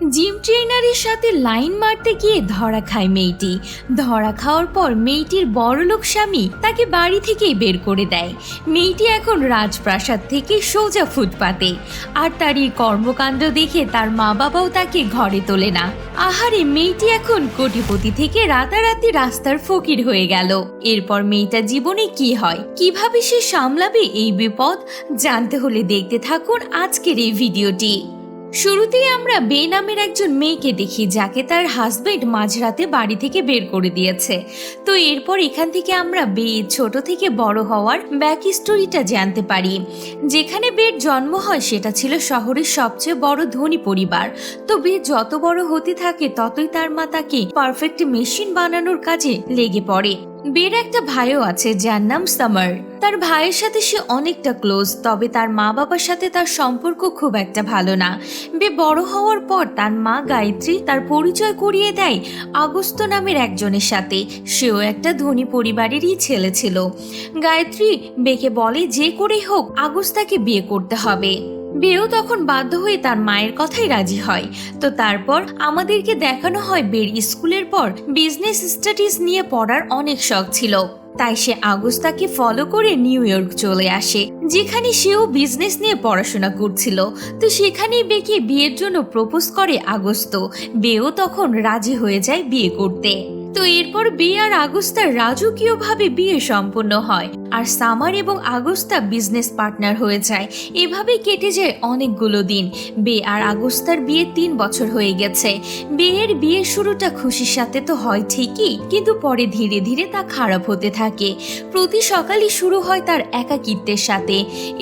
Gym ট্রেনারের সাথে line মারতে গিয়ে ধরা খায় মেয়েটি। ধরা খাওয়ার পর মেয়েটির বড়লোক স্বামী তাকে বাড়ি থেকেই বের করে দেয়। মেয়েটি এখন রাজপ্রাসাদ থেকে সোজা ফুটপাতে। আর তার এই কর্মকাণ্ড দেখে তার মা বাবাও তাকে ঘরে তোলে না। আহারে, মেয়েটি এখন কোটিপতি থেকে রাতারাতি রাস্তার ফকির হয়ে গেল। এরপর মেয়েটা জীবনে কি হয়? কীভাবে সে সামলাবে এই বিপদ? জানতে হলে দেখতে থাকুন আজকের এই ভিডিওটি। শুরুতেই আমরা বে নামের একজন মেয়েকে দেখি, যাকে তার হাজবেন্ড মাঝরাতে বাড়ি থেকে বের করে দিয়েছে। তো এরপর এখান থেকে আমরা বে ছোট থেকে বড় হওয়ার ব্যাক স্টোরিটা জানতে পারি। যেখানে বের জন্ম হয়, সেটা ছিল শহরের সবচেয়ে বড় ধনী পরিবার। তো বে যত বড় হতে থাকে, ততই তার মা তাকে পারফেক্ট মেশিন বানানোর কাজে লেগে পড়ে। বের একটা ভাইও আছে, যার নাম সামার। তার ভাইয়ের সাথে সে অনেকটা ক্লোজ তবে তার মা বাবার সাথে তার সম্পর্ক খুব একটা ভালো না। বে বড় হওয়ার পর তার মা গায়ত্রী তার পরিচয় করিয়ে দেয় আগস্ত নামের একজনের সাথে। সেও একটা ধনী পরিবারেরই ছেলে ছিল। গায়ত্রী বেকে বলে, যে করে হোক আগস্তাকে বিয়ে করতে হবে। বেও তখন বাধ্য হয়ে তার মায়ের কথাই রাজি হয়। তো তারপর আমাদেরকে দেখানো হয় বের স্কুলের পর বিজনেস স্টাডিজ নিয়ে পড়ার অনেক শখ ছিল। তাই সে আগস্তাকে ফলো করে নিউ ইয়র্ক চলে আসে, যেখানে সেও বিজনেস নিয়ে পড়াশোনা করছিল। তো সেখানেই বেকে বিয়ের জন্য প্রপোজ করে আগস্ত। বেও তখন রাজি হয়ে যায় বিয়ে করতে। তো এরপর বিয়ে আর আগস্তার রাজকীয়ভাবে বিয়ে সম্পন্ন হয় আর সামার এবং আগস্তা বিজনেস পার্টনার হয়ে যায়। এভাবে কেটে যায় অনেকগুলো দিন। বে আর আগস্তার বিয়ে তিন বছর হয়ে গেছে। বিয়ের বিয়ের শুরুটা খুশির সাথে তো হয় ঠিকই, কিন্তু পরে ধীরে ধীরে তা খারাপ হতে থাকে। প্রতি সকালই শুরু হয় তার একাকিত্বের সাথে।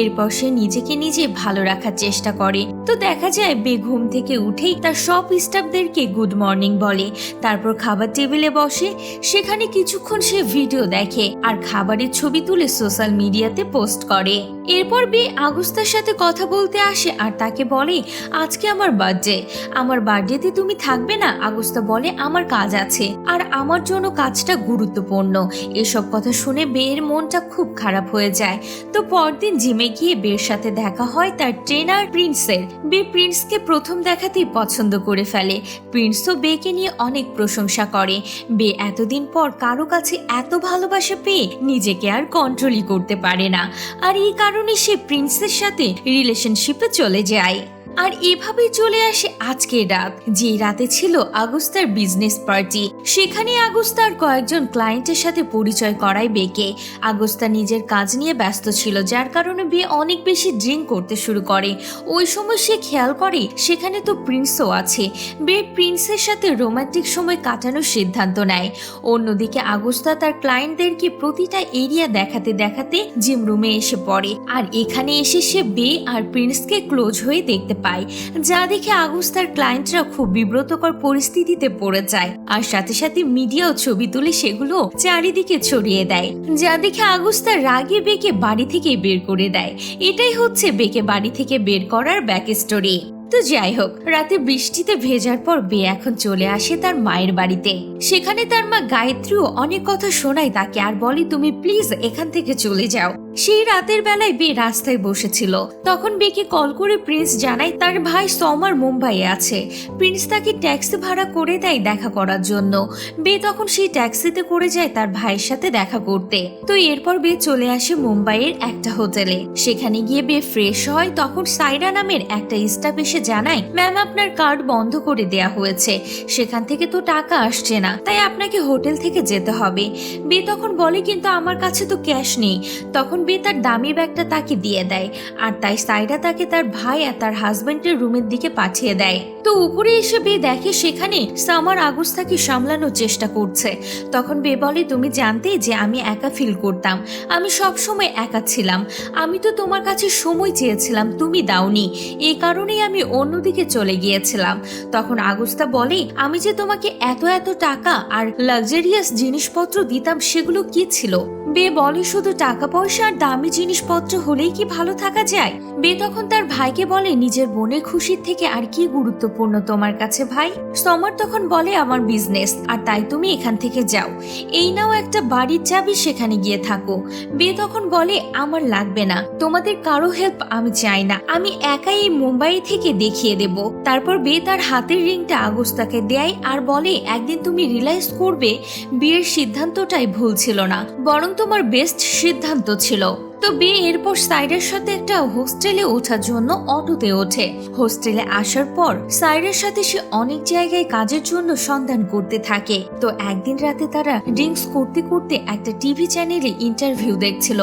এরপর সে নিজেকে নিজে ভালো রাখার চেষ্টা করে। তো দেখা যায় বে ঘুম থেকে উঠেই তার সব স্টাফদেরকে গুড মর্নিং বলে। তারপর খাবার টেবিলে বসে, সেখানে কিছুক্ষণ সে ভিডিও দেখে আর খাবারের ছবি তুলে সোশ্যাল মিডিয়াতে পোস্ট করে। এরপর বে আগস্তার সাথে কথা বলতে আসে আর তাকে বলে, আজকে আমার বার্থডে। আমার বার্থডেতে তুমি থাকবে না? আগস্তা বলে, আমার কাজ আছে। আর আমার জন্য কাজটা গুরুত্বপূর্ণ। এসব কথা শুনে বেয়ের মনটা খুব খারাপ হয়ে যায়। তো পরদিন জিমে গিয়ে বের সাথে দেখা হয় তার ট্রেনার প্রিন্সের। বে প্রিন্সকে প্রথম দেখাতেই পছন্দ করে ফেলে। প্রিন্সও বেকে নিয়ে অনেক প্রশংসা করে। বে এতদিন পর কারও কাছে এত ভালোবাসা পেয়ে নিজেকে আর কন্ট্রোলই করতে পারে না। আর এই কারণে সে প্রিন্সের সাথে রিলেশনশিপে চলে যায়। আর এভাবেই চলে আসে আজকের রাত, যে রাতে ছিল আগস্তার বিজনেস পার্টি সেখানে আগস্তার কয়েকজন ক্লায়েন্টের সাথে পরিচয় করায় বেকে। আগস্তা নিজের কাজ নিয়ে ব্যস্ত ছিল, যার কারণে বিয়ে অনেক বেশি ড্রিঙ্ক করতে শুরু করে। ওই সময় সে খেয়াল করে, সেখানে তো প্রিন্সও আছে। বে প্রিন্সের সাথে রোমান্টিক সময় কাটানোর সিদ্ধান্ত নেয়। অন্যদিকে আগস্তা তার ক্লায়েন্টদেরকে প্রতিটা এরিয়া দেখাতে দেখাতে জিম রুমে এসে পড়ে। আর এখানে এসে সে বে আর প্রিন্সকে ক্লোজ হয়ে দেখতে পায়, যা দেখে আগস্তার ক্লায়েন্টরা খুব বিব্রতকর পরিস্থিতিতে পড়ে যায়। আর সাথে সাথে মিডিয়াও ছবি তুলে সেগুলো চারিদিকে ছড়িয়ে দেয়, যা দেখে আগস্তার রাগে বেকে বাড়ি থেকে বের করে দেয়। এটাই হচ্ছে বেকে বাড়ি থেকে বের করার ব্যাক স্টোরি তো যাই হোক, রাতে বৃষ্টিতে ভেজার পর বে এখন চলে আসে তার মায়ের বাড়িতে। সেখানে তার মা গায়ত্রীও অনেক কথা শোনায় তাকে, আর বলে, তুমি প্লিজ এখান থেকে চলে যাও। সেই রাতের বেলায় বে রাস্তায় বসেছিল। তখন বেকে কল করে প্রিন্স জানায় তার ভাই সমর মুম্বাইয়ে আছে। প্রিন্স তাকে ট্যাক্সি ভাড়া করে দেয় দেখা করার জন্য। বে তখন সেই ট্যাক্সিতে করে যায় তার ভাইয়ের সাথে দেখা করতে। তো এরপর বে চলে আসে মুম্বাইয়ের একটা হোটেলে। সেখানে গিয়ে বে ফ্রেশ হয়। তখন সাইরা নামের একটা স্টাফ এসে জানায়, ম্যাম, আপনার কার্ড বন্ধ করে দেয়া হয়েছে। সেখান থেকে তো টাকা আসছে না। তাই আপনাকে হোটেল থেকে যেতে হবে। বে তখন বলে, কিন্তু আমার কাছে তো ক্যাশ নেই। তখন বে তার দামি ব্যাগটা তাকে দিয়ে দেয়, আর তাই সাইরা তাকে তার ভাই আর তার হাজবেন্ডের রুমের দিকে পাঠিয়ে দেয়। তো উপরে এসে বে দেখে সেখানে সামার আগস্তাকে সামলানোর চেষ্টা করছে। তখন বে বলে, তুমি জানতে যে আমি একা ফিল করতাম। আমি সব সময় একা ছিলাম। আমি তো তোমার কাছে সময় চেয়েছিলাম, তুমি দাওনি। এই কারণেই আমি অন্যদিকে চলে গিয়েছিলাম। তখন আগস্তা বলে, আমি যে তোমাকে এত এত টাকা আর লাক্সারিয়াস জিনিসপত্র দিতাম, সেগুলো কি ছিল? বে বলে, শুধু টাকা পয়সা আর দামি জিনিসপত্র হলেই কি ভালো থাকা যায়? বে তখন তার ভাইকে বলে, নিজের বোনের খুশির থেকে আর কি গুরুত্বপূর্ণ তোমার কাছে ভাই? সমর তখন বলে, আমার বিজনেস আর তাই তুমি এখান থেকে যাও। এই নাও একটা বাড়ির চাবি, সেখানে গিয়ে থাকো। বে তখন বলে, আমার লাগবে না। তোমাদের কারও হেল্প আমি চাই না। আমি একাই এই মুম্বাই থেকে দেখিয়ে দেব। তারপর বে তার হাতের রিংটা আগস্তাকে দেয় আর বলে, একদিন তুমি রিয়েলাইজ করবে, বিয়ের সিদ্ধান্তটাই ভুল ছিল না, বরং তোমার বেস্ট সিদ্ধান্ত ছিল। Shalom. তো বে এরপর সাইরের সাথে একটা হোস্টেলে ওঠার জন্য অটোতে ওঠে। হোস্টেলে আসার পর সাইরের সাথে সে অনেক জায়গায় কাজের জন্য সন্ধান করতে থাকে। তো একদিন রাতে তারা ড্রিঙ্কস করতে করতে একটা টিভি চ্যানেলে ইন্টারভিউ দেখছিল।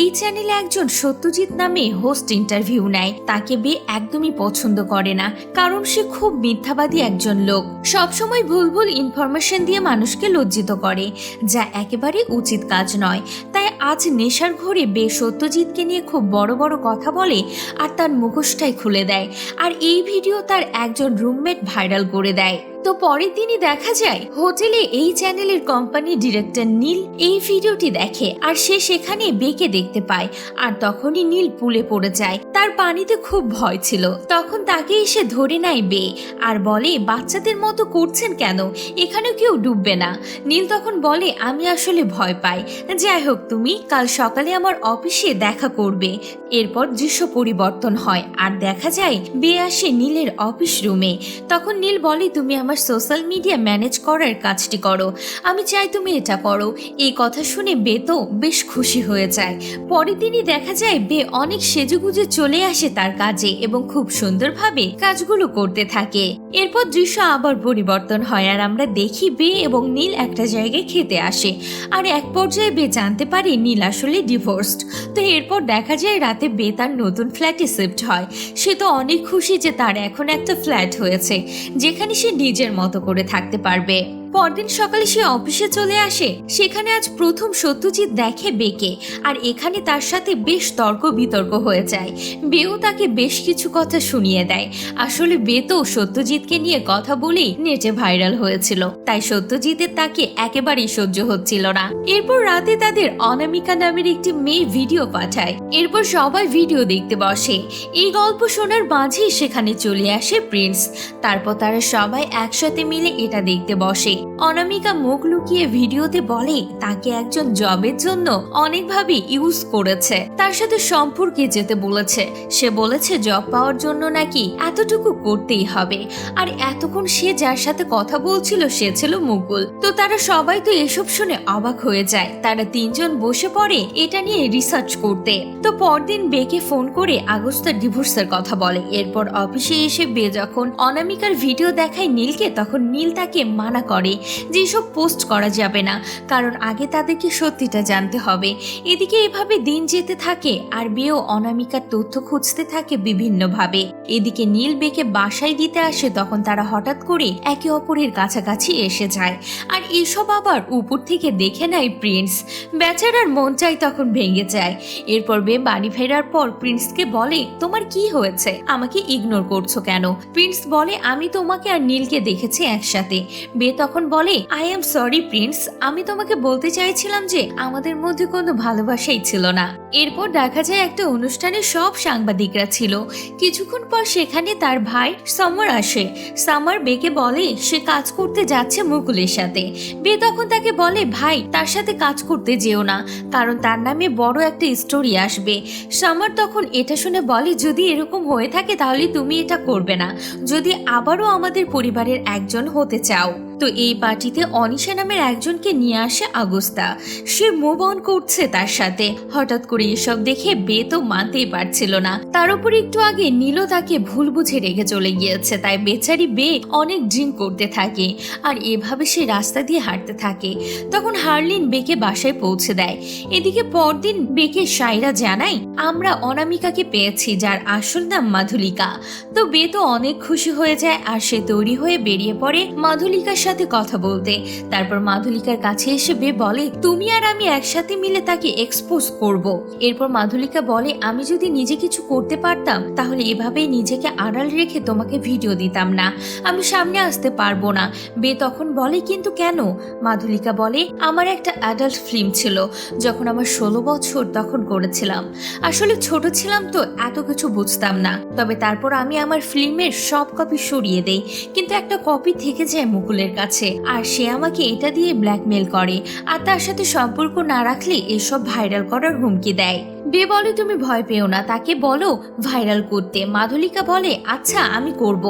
এই চ্যানেলে একজন সত্যজিৎ নামে হোস্ট ইন্টারভিউ নেয়। তাকে বে একদমই পছন্দ করে না, কারণ সে খুব মিথ্যাবাদী একজন লোক। সবসময় ভুল ভুল ইনফরমেশন দিয়ে মানুষকে লজ্জিত করে, যা একেবারে উচিত কাজ নয়। তাই আজ নেশার ঘরে বে সত্যজিৎকে নিয়ে খুব বড় বড় কথা বলে আর তার মুখোশটাই খুলে দেয়। আর এই ভিডিও তার একজন রুমমেট ভাইরাল করে দেয়। তো পরের দিনই দেখা যায়। হোটেলে এই চ্যানেলের কোম্পানি ডিরেক্টর নীল এই ভিডিওটি দেখে আর সে সেখানে বেঁকে দেখতে পায়। আর তখনই নীল পুলে পড়ে যায়। তার পানিতে খুব ভয় ছিল। তখন তাকে এসে ধরে নেয় বে আর বলে, বাচ্চাদের মতো করছেন কেন? এখানে কেউ ডুববে না। নীল তখন বলে, আমি আসলে ভয় পাই। যাই হোক তুমি, কাল সকালে আমার অফিসে দেখা করবে। এরপর দৃশ্য পরিবর্তন হয়। আর দেখা যায় বে আসে নীলের অফিস রুমে। তখন নীল বলে, তুমি আমার সোশ্যাল মিডিয়া ম্যানেজ করার কাজটি করো। আমি চাই তুমি এটা করো। এই কথা শুনে বে তো বেশ খুশি হয়ে যায়। পরের দিনই দেখা যায় বে অনেক সেজেগুজে চলে আসে তার কাজে এবং খুব সুন্দরভাবে কাজগুলো করতে থাকে। এরপর দৃশ্য আবার পরিবর্তন হয় আর আমরা দেখি বে এবং নীল একটা জায়গায় খেতে আসে। আর এক পর্যায়ে বে জানতে পারে নীল আসলে ডিভোর্সড। তো এরপর দেখা যায় রাতে বে তার নতুন ফ্ল্যাটে শিফট হয়। সে তো অনেক খুশি যে তার এখন একটা ফ্ল্যাট হয়েছে। যেখানে সে নিজের মতো করে থাকতে পারবে। পরদিন সকালে সে অফিসে চলে আসে। সেখানে আজ প্রথম সত্যজিৎ দেখে বেকে, আর এখানে তার সাথে বেশ তর্ক বিতর্ক হয়ে যায়। বেও তাকে বেশ কিছু কথা শুনিয়ে দেয়। আসলে বে তো সত্যজিৎকে নিয়ে কথা বলেই নেটে ভাইরাল হয়েছিল। তাই সত্যজিতের তাকে একেবারেই সহ্য হচ্ছিল না। এরপর রাতে তাদের অনামিকা নামের একটি মেয়ে ভিডিও পাঠায়। এরপর সবাই ভিডিও দেখতে বসে। এই গল্প শোনার মাঝেই সেখানে চলে আসে প্রিন্স। তারপর তারা সবাই একসাথে মিলে এটা দেখতে বসে। অনামিকা মুখ লুকিয়ে ভিডিওতে বলে, তাকে একজন জবের জন্য অনেকভাবে ইউজ করেছে। তার সাথে সম্পর্কে যেতে বলেছে। সে বলেছে, জব পাওয়ার জন্য নাকি এতটুকু করতেই হবে। আর এতক্ষণ সে যার সাথে কথা বলছিল, সে ছিল মুকুল। তো তারা সবাই তো এসব শুনে অবাক হয়ে যায়। তারা তিনজন বসে পড়ে এটা নিয়ে রিসার্চ করতে। তো পরদিন বেকে ফোন করে আগস্টার ডিভোর্সের কথা বলে। এরপর অফিসে এসে বে যখন অনামিকার ভিডিও দেখায় নীলকে, তখন নীল তাকে মানা করে। যে এসব পোস্ট করা যাবে না, কারণ আগে তাদেরকে সত্যিটা জানতে হবে। এদিকে এভাবে দিন যেতে থাকে আর বেও অনামিকার তথ্য খুঁজতে থাকে বিভিন্নভাবে। এদিকে নীল বেকে বাসায় দিতে আসে তখন তারা হঠাৎ করে একে অপরের কাছাকাছি এসে যায়। আর এসব আবার উপর থেকে দেখে নেয় প্রিন্স। বেচারার মন চাই তখন ভেঙে যায়। এরপর বে বাড়ি ফেরার পর প্রিন্সকে বলে, তোমার কি হয়েছে? আমাকে ইগনোর করছ কেন? প্রিন্স বলে, আমি তোমাকে আর নীলকে দেখেছি একসাথে। বে তখন বলে আই এম সরি প্রিন্স আমি তোমাকে বলতে চাইছিলাম যে, আমাদের মধ্যে কোনো ভালোবাসাই ছিল না। এরপর দেখা যায় একটা অনুষ্ঠানে সব সাংবাদিকরা ছিল। কিছুক্ষণ পর সেখানে তার ভাই সমর আসে। সামার বেকে বলে, সে কাজ করতে যাচ্ছে মুকুলের সাথে। বে তখন তাকে বলে, ভাই, তার সাথে কাজ করতে যেও না, কারণ তার নামে বড় একটা স্টোরি আসবে। সামার তখন এটা শুনে বলে, যদি এরকম হয়ে থাকে তাহলে তুমি এটা করবে না। যদি আবারও আমাদের পরিবারের একজন হতে চাও। তো এই পার্টিতে অনিশা নামের একজনকে নিয়ে আসে আগস্তা। সে মুভ অন করছে তার সাথে। হঠাৎ করে এসব দেখে বে তো মানতেই পারছিল না। তার উপর একটু আগে নীল তাকে ভুল বুঝে রেখে চলে গিয়েছে। তাই বেচারি বে অনেক ড্রিঙ্ক করতে থাকে আর এভাবে সে রাস্তা দিয়ে হাঁটতে থাকে। তখন হার্লিন বেকে বাসায় পৌঁছে দেয়। এদিকে পরদিন বেকে সাইরা জানায়, আমরা অনামিকাকে পেয়েছি, যার আসল নাম মাধুলিকা। তো বে তো অনেক খুশি হয়ে যায় আর সে তৈরি হয়ে বেরিয়ে পড়ে মাধুলিকার সাথে কথা বলতে। তারপর মাধুলিকার কাছে এসে বে বলে, তুমি আর আমি একসাথে মিলে তাকে এক্সপোজ করব। এরপর মাধুলিকা বলে, আমি যদি নিজে কিছু করতে পারতাম, তাহলে এভাবেই নিজেকে আড়াল রেখে তোমাকে ভিডিও দিতাম না। আমি সামনে আসতে পারব না। বে তখন বলে, কিন্তু কেন? মাধুলিকা বলে, আমার একটা অ্যাডাল্ট ফিল্ম ছিল, যখন আমার ষোলো বছর তখন করেছিলাম। আসলে ছোট ছিলাম তো, এত কিছু বুঝতাম না। তবে তারপর আমি আমার ফিল্মের সব কপি সরিয়ে দেই। কিন্তু একটা কপি থেকে যায় মুকুলের কাছে। আর সে আমাকে এটা দিয়ে ব্ল্যাকমেল করে। আর তার সাথে সম্পর্ক না রাখলে এসব ভাইরাল করার হুমকি দেয়। বে বলে তুমি ভয় পেও না, তাকে বলো ভাইরাল করতে। মাধুলিকা বলে আচ্ছা আমি করব।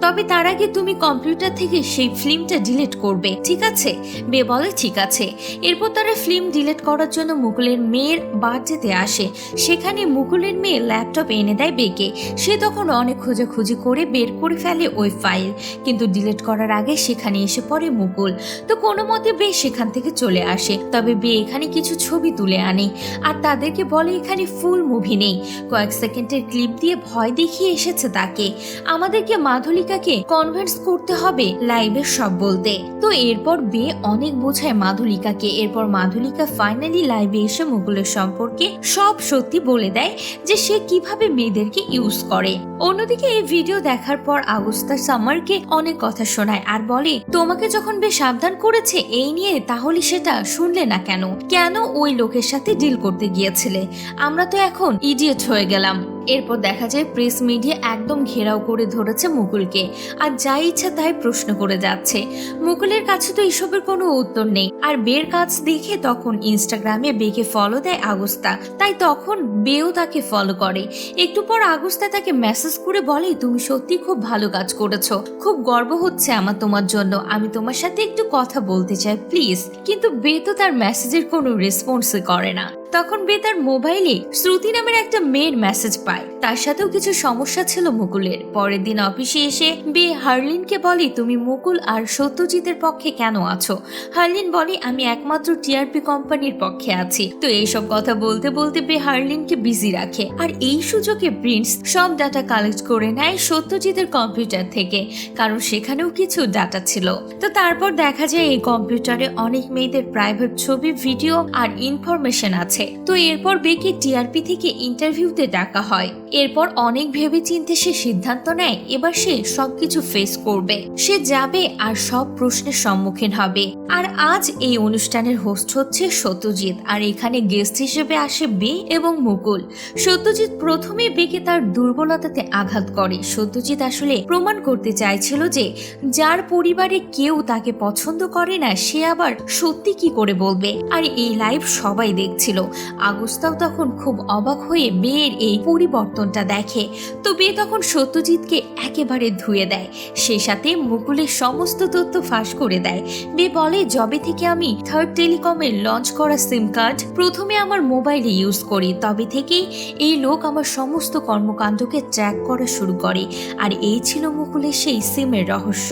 তবে তার আগে তুমি কম্পিউটার থেকে সেই ফিল্মটা ডিলিট করবে, ঠিক আছে? বে বলে ঠিক আছে। এরপর তারা ফিল্ম ডিলিট করার জন্য মুকুলের মেয়ের বার্থডেতে আসে। সেখানে মুকুলের মেয়ে ল্যাপটপ এনে দেয় বেকে। সে তখন অনেক খোঁজাখুঁজি করে বের করে ফেলে ওই ফাইল। কিন্তু ডিলিট করার আগে সেখানে এসে পড়ে মুকুল। তো কোনো মতে বে সেখান থেকে চলে আসে। তবে বে এখানে কিছু ছবি তুলে আনে। আর তাদেরকে বলে এখানে ফুল মুভি নেই। কয়েক সেকেন্ডের ক্লিপ দিয়ে ভয় দেখিয়ে এসেছে তাকে। আমাদেরকে মাধুলিকাকে কনভিন্স করতে হবে লাইভে সব বলতে। তো এরপর বে অনেক বোঝায় মাধুলিকাকে। এরপর মাধুলিকা ফাইনালি লাইভে এসে মুকুলের সম্পর্কে সব সত্যি বলে দেয় যে সে কীভাবে মেয়েদেরকে ইউজ করে। অন্যদিকে এই ভিডিও দেখার পর আগস্তা সামারকে অনেক কথা শোনায় আর বলে, তোমাকে যখন বেশ সাবধান করেছে এই নিয়ে তাহলে সেটা শুনলে না কেন? কেন ওই লোকের সাথে ডিল করতে গিয়েছিলে? আমরা তো এখন ইডিয়েট হয়ে গেলাম। এরপর দেখা যায় প্রেস মিডিয়া একদম ঘেরাও করে ধরেছে মুকুলকে। আর যা ইচ্ছা তাই প্রশ্ন করে যাচ্ছে। মুকুলের কাছে তো এসবের কোনো উত্তর নেই। আর বের কাজ দেখে তখন ইনস্টাগ্রামে বেকে ফলো দেয় আগস্তা। তাই তখন বেও তাকে ফলো করে। একটু পর আগস্তা তাকে মেসেজ করে বলে, তুমি সত্যি খুব ভালো কাজ করেছ। খুব গর্ব হচ্ছে আমার তোমার জন্য। আমি তোমার সাথে একটু কথা বলতে চাই প্লিজ কিন্তু বে তো তার মেসেজের কোনো রেসপন্সই করে না। তখন বে তার মোবাইলে শ্রুতি নামের একটা মেয়ের মেসেজ পায়। তার সাথেও কিছু সমস্যা ছিল মুকুলের। পরের দিন অফিসে এসে বে হার্লিনকে বলে, তুমি মুকুল আর সত্যজিতের পক্ষে কেন আছো? হার্লিন বলে, আমি একমাত্র টিআরপি কোম্পানির পক্ষে আছি। তো এইসব কথা বলতে বলতে বে হার্লিনকে বিজি রাখে। আর এই সুযোগে প্রিন্স সব ডাটা কালেক্ট করে নেয় সত্যজিতের কম্পিউটার থেকে, কারণ সেখানেও কিছু ডাটা ছিল। তো তারপর দেখা যায় এই কম্পিউটারে অনেক মেয়েদের প্রাইভেট ছবি, ভিডিও আর ইনফরমেশন আছে। তো এরপর বেকে টিআরপি থেকে ইন্টারভিউতে ডাকা হয়। এরপর অনেক ভেবে চিন্তে সে সিদ্ধান্ত নেয়, এবার সে সবকিছু ফেস করবে। সে যাবে আর সব প্রশ্নের সম্মুখীন হবে। আর আজ এই অনুষ্ঠানের হোস্ট হচ্ছে সত্যজিৎ, আর এখানে গেস্ট হিসেবে আসে বে এবং মুকুল। সত্যজিৎ প্রথমে বেকে তার দুর্বলতাতে আঘাত করে। সত্যজিৎ আসলে প্রমাণ করতে চাইছিল যে, যার পরিবারে কেউ তাকে পছন্দ করে না, সে আবার সত্যি কি করে বলবে? আর এই লাইভ সবাই দেখছিল। আগস্তাও তখন খুব অবাক হয়ে বেয়ের এই পরিবর্তনটা দেখে, তো বে তখন সত্যজিৎকে একেবারে ধুয়ে দেয়। সে সাথে মুকুলের সমস্ত তথ্য ফাঁস করে দেয়। বে বলে জবে থেকে আমি থার্ড টেলিকমের লঞ্চ করা সিম কার্ড প্রথমে আমার মোবাইলে ইউজ করি, তবে থেকেই এই লোক আমার সমস্ত কর্মকাণ্ডকে ট্র্যাক করা শুরু করে। আর এই ছিল মুকুলের সেই সিমের রহস্য।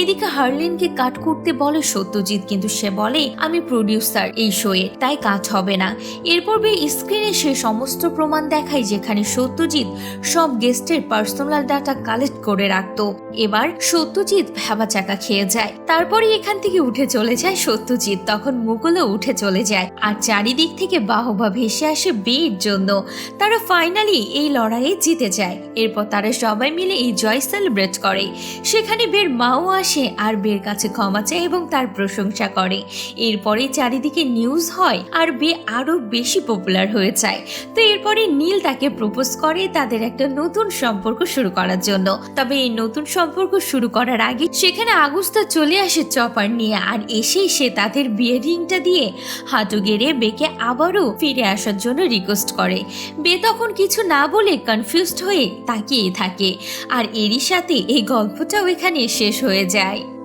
এদিকে হার্লিনকে কাট করতে বলে সত্যজিৎ, কিন্তু সে বলে, আমি প্রডিউসার এই শোয়ে তাই কাজ হবে না। এরপর বে স্ক্রিনে সে সমস্ত প্রমাণ দেখায়, যেখানে সত্যজিৎ সব গেস্টের পার্সোনাল ডাটা কালেক্ট করে রাখতো। এবার সত্যজিৎ ভেবা চাকা খেয়ে যায়। তারপরে এখান থেকে উঠে চলে যায় সত্যজিৎ। তখন মুকুলও উঠে চলে যায়। আর চারিদিক থেকে বাহবা ভেসে আসে বের জন্য। তারা ফাইনালি এই লড়াইয়ে জিতে যায়। এরপর তারা সবাই মিলে এই জয় সেলিব্রেট করে। সেখানে বের মাও আসে আর বের কাছে ক্ষমা চায় এবং তার প্রশংসা করে। এরপরে চারিদিকে নিউজ হয় আর বে আরও বেশি পপুলার হয়ে যায়। তো এরপরে নীল তাকে প্রপোজ করে তাদের একটা নতুন সম্পর্ক শুরু করার জন্য। তবে এই নতুন সম্পর্ক শুরু করার আগে সেখানে আগস্তা চলে আসে চপার নিয়ে আর এসেই সে তাদের বিয়ে রিংটা দিয়ে হাঁটু গেড়ে বেকে আবারও ফিরে আসার জন্য রিকোয়েস্ট করে। বে তখন কিছু না বলে কনফিউজড হয়ে তাকিয়ে থাকে। আর এরই সাথে এই গল্পটাও এখানে শেষ হয়ে যায়।